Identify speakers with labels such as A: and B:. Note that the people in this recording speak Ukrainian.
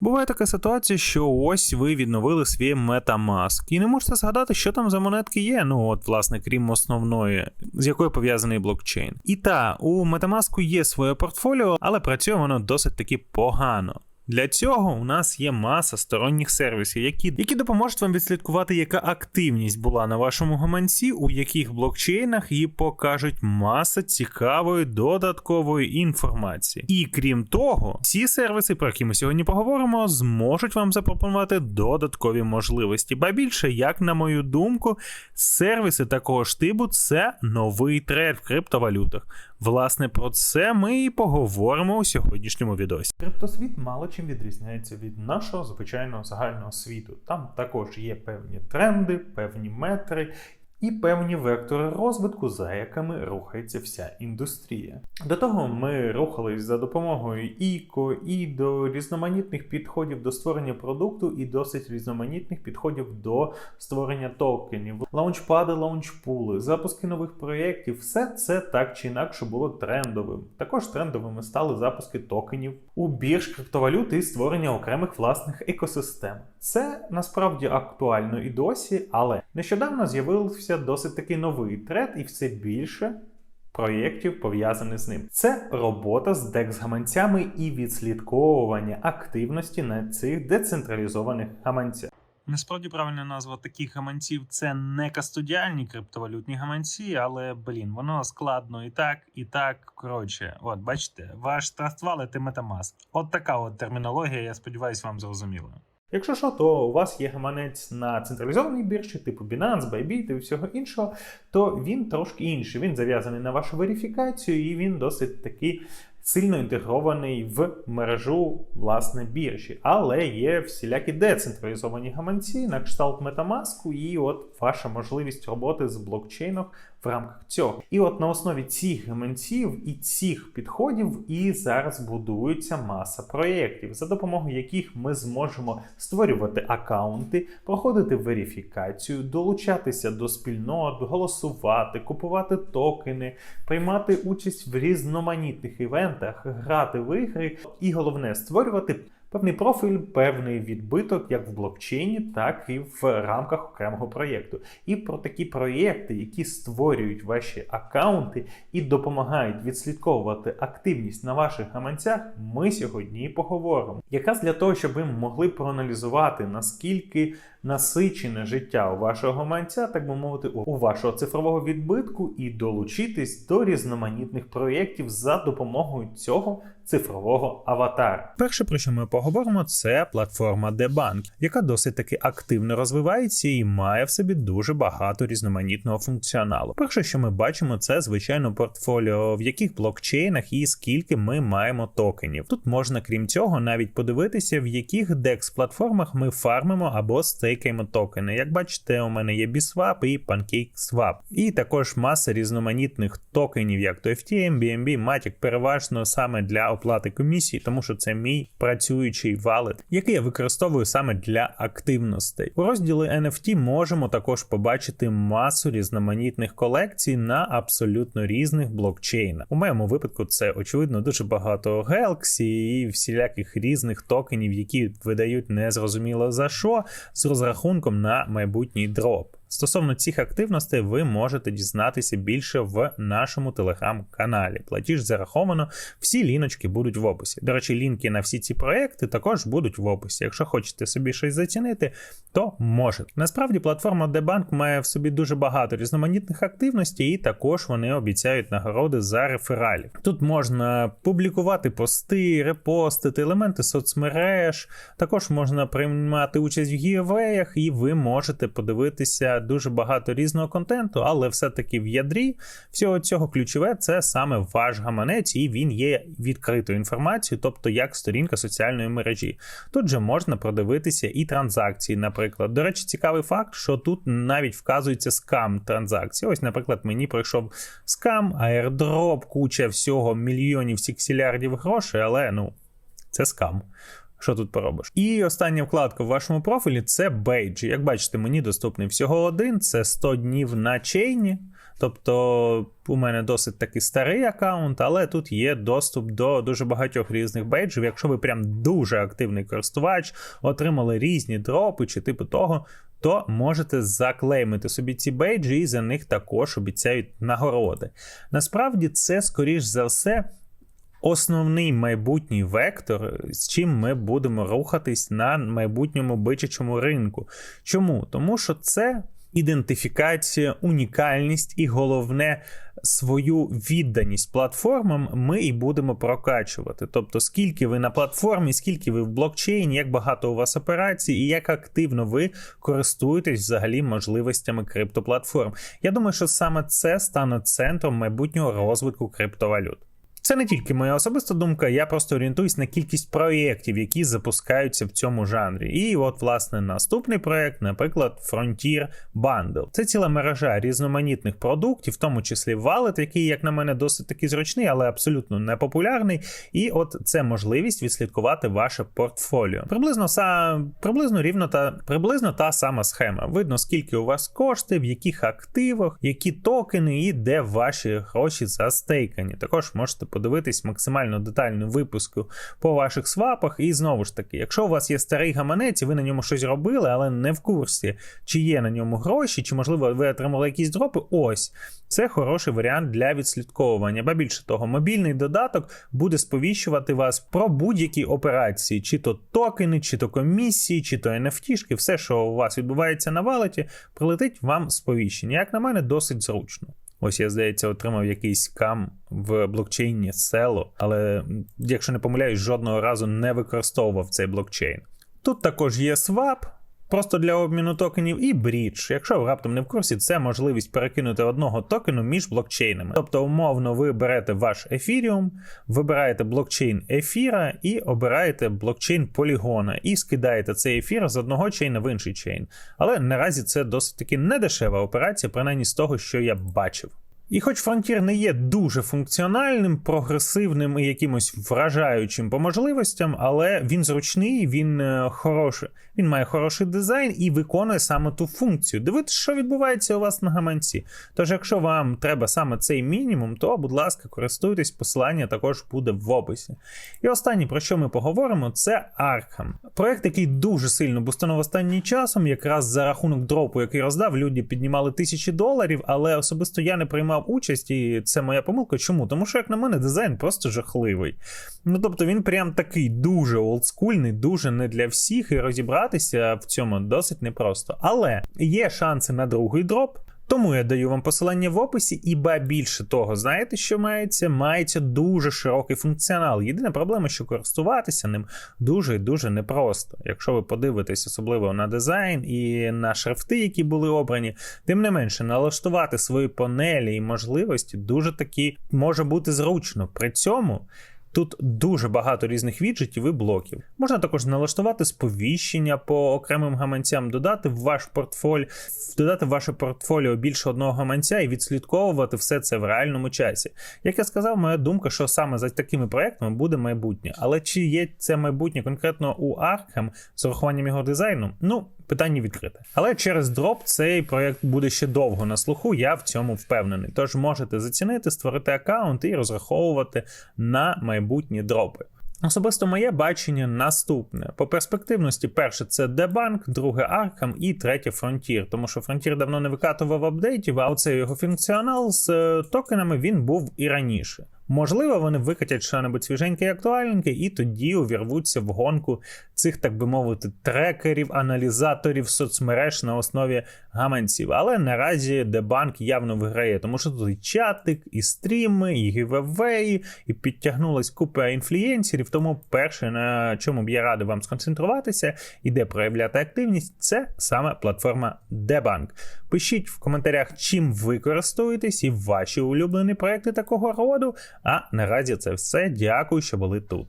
A: Буває така ситуація, що ось ви відновили свій Metamask і не можете згадати, що там за монетки є. Ну от, власне, крім основної, з якою пов'язаний блокчейн. І та у Metamask є своє портфоліо, але працює воно досить таки погано. Для цього у нас є маса сторонніх сервісів, які які допоможуть вам відслідкувати, яка активність була на вашому гаманці, у яких блокчейнах і покажуть маса цікавої додаткової інформації. І крім того, ці сервіси, про які ми сьогодні поговоримо, зможуть вам запропонувати додаткові можливості. Ба більше, як на мою думку, сервіси такого штибу це новий тренд в криптовалютах. Власне, про це ми і поговоримо у сьогоднішньому відосі. Криптосвіт мало чим відрізняється від нашого звичайного загального світу. Там також є певні тренди, певні метри і певні вектори розвитку, за якими рухається вся індустрія. До того ми рухались за допомогою ІКО і до різноманітних підходів до створення продукту, і досить різноманітних підходів до створення токенів, лаунчпади, лаунчпули, запуски нових проєктів. Все це так чи інакше було трендовим. Також трендовими стали запуски токенів у бірж криптовалюти і створення окремих власних екосистем. Це насправді актуально і досі, але нещодавно з'явився досить таки новий тренд, і все більше проєктів пов'язаних з ним. Це робота з декс-гаманцями і відслідковування активності на цих децентралізованих гаманцях. Насправді правильна назва таких гаманців це не кастодіальні криптовалютні гаманці, але блін, воно складно і так, і так. Коротше, от бачите, ваш Trust Wallet і Metamask. От така от термінологія, я сподіваюся, вам зрозуміла. Якщо що, то у вас є гаманець на централізованій біржі, типу Binance, Bybit і всього іншого, то він трошки інший. Він зав'язаний на вашу верифікацію, і він досить такий сильно інтегрований в мережу власне біржі. Але є всілякі децентралізовані гаманці на кшталт Metamask, і от ваша можливість роботи з блокчейном в рамках цього. І от на основі цих гаманців і цих підходів і зараз будується маса проєктів, за допомогою яких ми зможемо створювати аккаунти, проходити верифікацію, долучатися до спільнот, голосувати, купувати токени, приймати участь в різноманітних івентах, грати в ігри, і головне створювати. Певний профіль, певний відбиток як в блокчейні, так і в рамках окремого проєкту. І про такі проєкти, які створюють ваші аккаунти і допомагають відслідковувати активність на ваших гаманцях, ми сьогодні поговоримо. Якраз для того, щоб ви могли проаналізувати, наскільки насичене життя у вашого гаманця, так би мовити, у вашого цифрового відбитку, і долучитись до різноманітних проєктів за допомогою цього цифрового аватара. Перше, про що ми поговоримо, це платформа Debank, яка досить таки активно розвивається і має в собі дуже багато різноманітного функціоналу. Перше, що ми бачимо, це звичайно портфоліо, в яких блокчейнах і скільки ми маємо токенів. Тут можна, крім цього, навіть подивитися, в яких DEX платформах ми фармимо або стейкаємо токени. Як бачите, у мене є BSwap і PancakeSwap. І також маса різноманітних токенів, як то FTM, BNB, Matic, переважно саме для оплати комісії, тому що це мій працюючий валет, який я використовую саме для активностей. У розділі NFT можемо також побачити масу різноманітних колекцій на абсолютно різних блокчейнах. У моєму випадку це очевидно дуже багато Galaxy і всіляких різних токенів, які видають незрозуміло за що, з розрахунком на майбутній дроп. Стосовно цих активностей, ви можете дізнатися більше в нашому телеграм-каналі. Платіж зараховано, всі ліночки будуть в описі. До речі, лінки на всі ці проекти також будуть в описі. Якщо хочете собі щось зацінити, то можете. Насправді, платформа Дебанк має в собі дуже багато різноманітних активностей, і також вони обіцяють нагороди за рефералів. Тут можна публікувати пости, репостити, елементи соцмереж, також можна приймати участь в гієвеях, і ви можете подивитися дуже багато різного контенту, але все-таки в ядрі всього цього ключове це саме ваш гаманець, і він є відкритою інформацією, тобто як сторінка соціальної мережі. Тут же можна продивитися і транзакції, наприклад. До речі, цікавий факт, що тут навіть вказується скам транзакції. Ось, наприклад, мені пройшов скам, аердроп, куча всього мільйонів сіксілярдів грошей, але ну, це скам. Що тут поробиш? І остання вкладка в вашому профілі це бейджі. Як бачите, мені доступний всього один: це 100 днів на чейні. Тобто у мене досить таки старий аккаунт, але тут є доступ до дуже багатьох різних бейджів. Якщо ви прям дуже активний користувач, отримали різні дропи чи типу того, то можете заклеймити собі ці бейджі і за них також обіцяють нагороди. Насправді, це, скоріш за все, основний майбутній вектор, з чим ми будемо рухатись на майбутньому бичачому ринку. Чому? Тому що це ідентифікація, унікальність і головне свою відданість платформам ми і будемо прокачувати. Тобто, скільки ви на платформі, скільки ви в блокчейні, як багато у вас операцій, і як активно ви користуєтесь взагалі можливостями криптоплатформ. Я думаю, що саме це стане центром майбутнього розвитку криптовалют. Це не тільки моя особиста думка, я просто орієнтуюсь на кількість проєктів, які запускаються в цьому жанрі. І от, власне, наступний проєкт, наприклад, Frontier Bundle. Це ціла мережа різноманітних продуктів, в тому числі Wallet, який, як на мене, досить таки зручний, але абсолютно не популярний. І от це можливість відслідкувати ваше портфоліо. Приблизно са... приблизно рівно та приблизно та сама схема. Видно, скільки у вас коштів, в яких активах, які токени і де ваші гроші застейкані. Також можете подивитись максимально детальну випуску по ваших свапах. І знову ж таки, якщо у вас є старий гаманець, і ви на ньому щось робили, але не в курсі, чи є на ньому гроші, чи можливо ви отримали якісь дропи. Ось це хороший варіант для відслідковування. Ба більше того, мобільний додаток буде сповіщувати вас про будь-які операції, чи то токени, чи то комісії, чи то NFT, все, що у вас відбувається на валеті, прилетить вам сповіщення. Як на мене, досить зручно. Ось я, здається, отримав якийсь кам в блокчейні село, але якщо не помиляюсь, жодного разу не використовував цей блокчейн. Тут також є свап. Просто для обміну токенів і брідж. Якщо ви раптом не в курсі, це можливість перекинути одного токену між блокчейнами. Тобто, умовно, ви берете ваш ефіріум, вибираєте блокчейн ефіра і обираєте блокчейн полігона, і скидаєте цей ефір з одного чейна в інший чейн. Але наразі це досить таки недешева операція, принаймні з того, що я бачив. І хоч Frontier не є дуже функціональним, прогресивним і якимось вражаючим по можливостям, але він зручний, він е, хороший, він має хороший дизайн і виконує саме ту функцію. Дивитися, що відбувається у вас на гаманці. Тож, якщо вам треба саме цей мінімум, то, будь ласка, користуйтесь, посилання також буде в описі. І останнє, про що ми поговоримо, це Arkham. Проект, який дуже сильно бустанув останнім часом, якраз за рахунок дропу, який роздав, люди піднімали тисячі доларів, але особисто я не приймав участь, і це моя помилка. Чому? Тому що, як на мене, дизайн просто жахливий. Ну тобто він прям такий дуже олдскульний, дуже не для всіх, і розібратися в цьому досить непросто. Але є шанси на другий дроп. Тому я даю вам посилання в описі, і ба більше того, знаєте, що мається? Мається дуже широкий функціонал. Єдина проблема, що користуватися ним дуже і дуже непросто. Якщо ви подивитесь, особливо на дизайн і на шрифти, які були обрані, тим не менше, налаштувати свої панелі і можливості дуже таки може бути зручно. При цьому. Тут дуже багато різних віджитів і блоків. Можна також налаштувати сповіщення по окремим гаманцям, додати в ваш портфоль, додати в ваше портфоліо більше одного гаманця і відслідковувати все це в реальному часі. Як я сказав, моя думка, що саме за такими проектами буде майбутнє. Але чи є це майбутнє конкретно у Arkham з урахуванням його дизайну? Ну. Питання відкрите. Але через дроп цей проєкт буде ще довго на слуху, я в цьому впевнений. Тож можете зацінити, створити аккаунт і розраховувати на майбутні дропи. Особисто моє бачення наступне. По перспективності, перше це Debunk, друге Arkham і третє Frontier. Тому що Frontier давно не викатував апдейтів, а оцей його функціонал з е, токенами він був і раніше. Можливо, вони викатять що-небудь свіженьке і актуальненьке, і тоді увірвуться в гонку цих, так би мовити, трекерів, аналізаторів соцмереж на основі гаманців. Але наразі дебанк явно виграє, тому що тут і чатик, і стріми, і гівевеї, і підтягнулась купа інфлюєнсерів. Тому перше, на чому б я радий вам сконцентруватися і де проявляти активність, це саме платформа Дебанк. Пишіть в коментарях, чим ви користуєтесь і ваші улюблені проекти такого роду. А наразі це все. Дякую, що були тут.